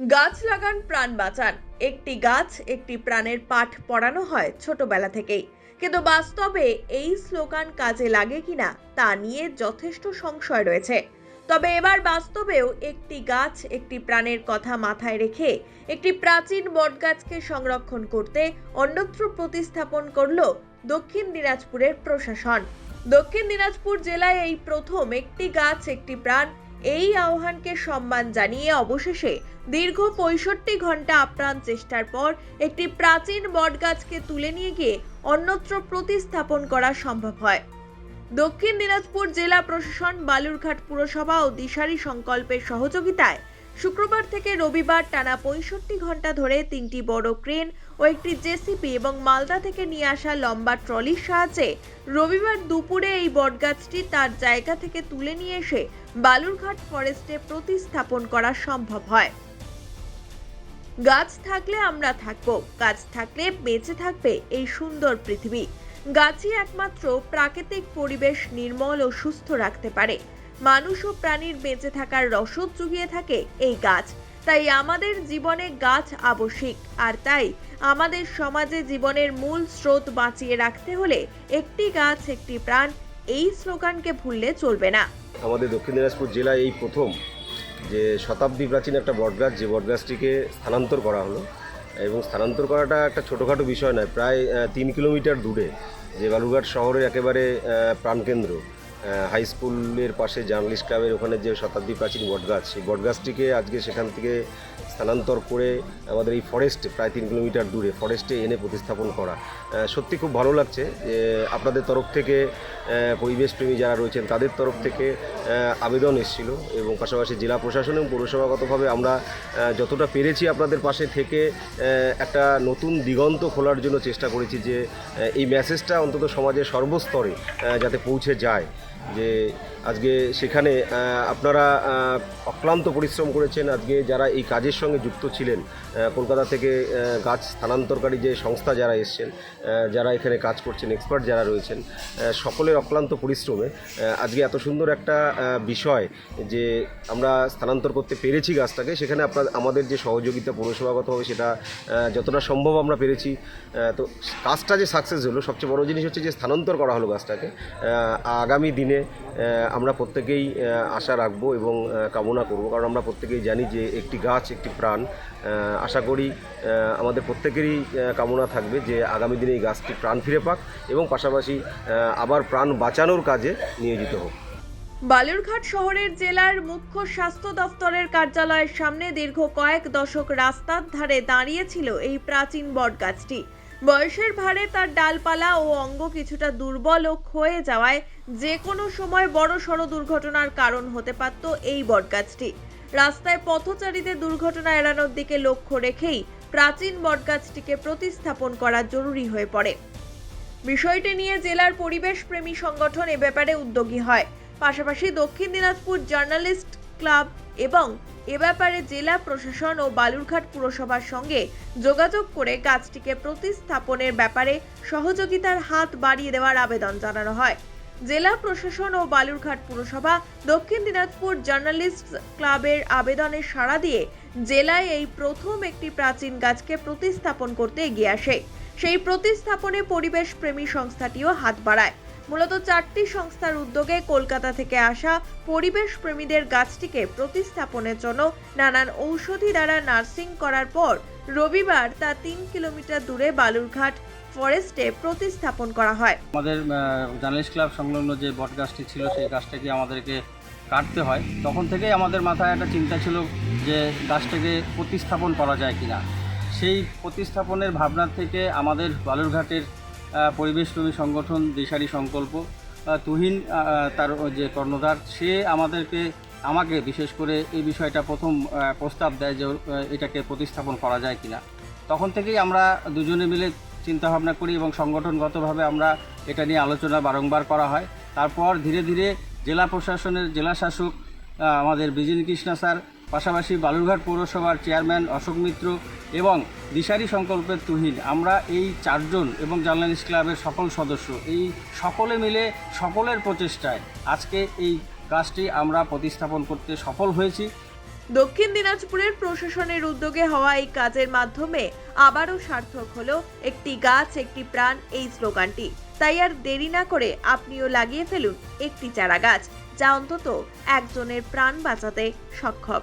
গাছ লাগান, প্রাণ বাঁচান। একটি গাছ একটি প্রাণের পাঠ পড়ানো হয় ছোটবেলা থেকেই। কিন্তু বাস্তবে এই স্লোগান কাজে লাগে কিনা তা নিয়ে যথেষ্ট সংশয় রয়েছে। তবে এবার বাস্তবেও একটি গাছ একটি প্রাণের কথা মাথায় রেখে একটি প্রাচীন বটগাছকে সংরক্ষণ করতে অন্যত্র প্রতিস্থাপন করল দক্ষিণ দিনাজপুরের প্রশাসন। দক্ষিণ দিনাজপুর জেলায় এই প্রথম একটি গাছ একটি প্রাণ এই আহ্বানকে সম্মান জানিয়ে অবশেষে দীর্ঘ পঁয়ষট্টি ঘণ্টা আপ্রাণ চেষ্টার পর একটি প্রাচীন বটগাছকে তুলে নিয়ে গিয়ে অন্যত্র প্রতিস্থাপন করা সম্ভব হয়। দক্ষিণ দিনাজপুর জেলা প্রশাসন বালুরঘাট পুরসভা ও দিশারি সংকল্পের সহযোগিতায় শুক্রবার থেকে রবিবার টানা পঁয়ষট্টি ঘণ্টা ধরে তিনটি বড় ক্রেন ও একটি জেসিপি এবং মালদা থেকে নিয়ে আসা লম্বা ট্রলির সাহায্যে রবিবার দুপুরে এই বটগাছটি তার জায়গা থেকে তুলে নিয়ে এসে বালুরঘাট ফরেস্টে প্রতিস্থাপন করা সম্ভব হয়। গাছ থাকলে আমরা থাকব, গাছ থাকলে বেঁচে থাকবে এই সুন্দর পৃথিবী। গাছই একমাত্র প্রাকৃতিক পরিবেশ নির্মল ও সুস্থ রাখতে পারে। মানুষ ও প্রাণীর বেঁচে থাকার রসদ জুগিয়ে থাকে এই গাছ। তাই আমাদের জীবনে গাছ আবশ্যিক। আর তাই আমাদের সমাজে জীবনের মূল স্রোত বাঁচিয়ে রাখতে হলে একটি গাছ, একটি প্রাণ এই স্লোগানকে ভুললে চলবে না। আমাদের দক্ষিণ দিনাজপুর জেলায় এই প্রথম যে শতাব্দী প্রাচীন একটা বটগাছ, যে বটগাছটিকে স্থানান্তর করা হলো এবং স্থানান্তর করাটা একটা ছোটোখাটো বিষয় নয়, প্রায় তিন কিলোমিটার দূরে। যে বালুরঘাট শহরের একেবারে প্রাণকেন্দ্র হাই স্কুলের পাশে জার্নালিস্ট ক্লাবের ওখানে যে শতাব্দী প্রাচীন বটগাছ, সেই বটগাছটিকে আজকে সেখান থেকে স্থানান্তর করে আমাদের এই ফরেস্ট প্রায় তিন কিলোমিটার দূরে ফরেস্টে এনে প্রতিস্থাপন করা। সত্যি খুব ভালো লাগছে যে আপনাদের তরফ থেকে পরিবেশপ্রেমী যারা রয়েছেন, তাদের তরফ থেকে আবেদন এসেছিল এবং পাশাপাশি জেলা প্রশাসন এবং পৌরসভাগতভাবে আমরা যতটা পেরেছি আপনাদের পাশে থেকে একটা নতুন দিগন্ত খোলার জন্য চেষ্টা করেছি যে এই মেসেজটা অন্তত সমাজের সর্বস্তরে যাতে পৌঁছে যায়। যে আজকে সেখানে আপনারা অক্লান্ত পরিশ্রম করেছেন আজকে যারা এই কাজের সঙ্গে যুক্ত ছিলেন কলকাতা থেকে গাছ স্থানান্তরকারী যে সংস্থা যারা এসছেন যারা এখানে কাজ করছেন এক্সপার্ট যারা রয়েছেন সকলের অক্লান্ত পরিশ্রমে আজকে এত সুন্দর একটা বিষয় যে আমরা স্থানান্তর করতে পেরেছি গাছটাকে, সেখানে আপনার, আমাদের যে সহযোগিতা পৌরসভাগত হবে সেটা যতটা সম্ভব আমরা পেরেছি। তো কাজটা যে সাকসেস হলো, সবচেয়ে বড় জিনিস হচ্ছে যে স্থানান্তর করা হলো গাছটাকে আগামী দিনে আহ, আমরা প্রত্যেকেই আশা রাখব এবং কামনা করব। কারণ আমরা প্রত্যেকেই জানি যে একটি গাছ একটি প্রাণ আশা করি আমাদের প্রত্যেকেরই কামনা থাকবে যে আগামী দিনে এই গাছটি প্রাণ ফিরে পাক এবং পাশাপাশি আবার প্রাণ বাঁচানোর কাজে নিয়োজিত হোক। বালুরঘাট শহরের জেলার মুখ্য স্বাস্থ্য দফতরের কার্যালয়ের সামনে দীর্ঘ কয়েক দশক রাস্তার ধারে দাঁড়িয়েছিল এই প্রাচীন বটগাছটি। বয়সের ভারে তার ডালপালা ও অঙ্গ কিছুটা দুর্বল ও ক্ষয়ে যাওয়ায় যে কোনো সময় বড় সড় দুর্ঘটনার কারণ হতে পারত এই বটগাছটি। রাস্তায় পথচারীদের দুর্ঘটনা এড়ানোর দিকে লক্ষ্য রেখেই প্রাচীন বটগাছটিকে প্রতিস্থাপন করা জরুরি হয়ে পড়ে। বিষয়টি নিয়ে জেলার পরিবেশ প্রেমী সংগঠন এ ব্যাপারে উদ্যোগী হয়। পাশাপাশি দক্ষিণ দিনাজপুর জার্নালিস্ট ক্লাব এবং এ ব্যাপারে জেলা প্রশাসন ও বালুরঘাট পুরসভার সঙ্গে যোগাযোগ করে গাছটিকে প্রতিস্থাপনের ব্যাপারে সহযোগিতার হাত বাড়িয়ে দেওয়ার আবেদন জানানো হয়। জেলা প্রশাসন ও বালুরঘাট পুরসভা দক্ষিণ দিনাজপুর জার্নালিস্ট ক্লাবের আবেদনে সাড়া দিয়ে জেলায় এই প্রথম একটি প্রাচীন গাছকে প্রতিস্থাপন করতে এগিয়ে আসে। সেই প্রতিস্থাপনে পরিবেশ প্রেমী সংস্থাটিও হাত বাড়ায়। মূলত চারটি সংস্থার উদ্যোগে কলকাতা থেকে আসা পরিবেশ প্রেমীদের গাছটিকে প্রতিস্থাপনের জন্য নানান ঔষধি দ্বারা নার্সিং করার পর রবিবার তা তিন কিলোমিটার দূরে বালুরঘাট ফরেস্টে প্রতিস্থাপন করা হয়। আমাদের জার্নালিস্ট ক্লাব সংলগ্ন যে বট গাছটি ছিল, সেই গাছটাকে আমাদেরকে কাটতে হয়। তখন থেকেই আমাদের মাথায় একটা চিন্তা ছিল যে গাছটাকে প্রতিস্থাপন করা যায় কিনা। সেই প্রতিস্থাপনের ভাবনা থেকে আমাদের বালুরঘাটের পরিবেশপ্রেমী সংগঠন দিশারি সংকল্প। তুহিন তার যে কর্ণধার, সে আমাদেরকে, আমাকে বিশেষ করে এই বিষয়টা প্রথম প্রস্তাব দেয় যে এটাকে প্রতিস্থাপন করা যায় কিনা। তখন থেকেই আমরা দুজনে মিলে চিন্তা ভাবনা করি এবং সংগঠনগতভাবে আমরা এটা নিয়ে আলোচনা বারংবার করা হয়। তারপর ধীরে ধীরে জেলা প্রশাসনের জেলা শাসক আমাদের বিজিন কৃষ্ণা স্যার পাশাপাশি বালুরঘাট পৌরসভার চেয়ারম্যান অশোক মিত্র এবং দিশারি সংকল্পের তুহিন। আমরা এই চারজন এবং জার্নালিস্ট ক্লাবের সকল সদস্য। এই সকলে মিলে সকলের প্রচেষ্টায় আজকে এই কাজটি আমরা প্রতিস্থাপন করতে সফল হয়েছি। দক্ষিণ দিনাজপুরের প্রশাসনের উদ্যোগে হওয়া এই কাজের মাধ্যমে আবারও সার্থক হলো একটি গাছ, একটি প্রাণ এই স্লোগানটি। তাই আর দেরি না করে আপনিও লাগিয়ে ফেলুন একটি চারা গাছ, যা অন্তত একজনের প্রাণ বাঁচাতে সক্ষম।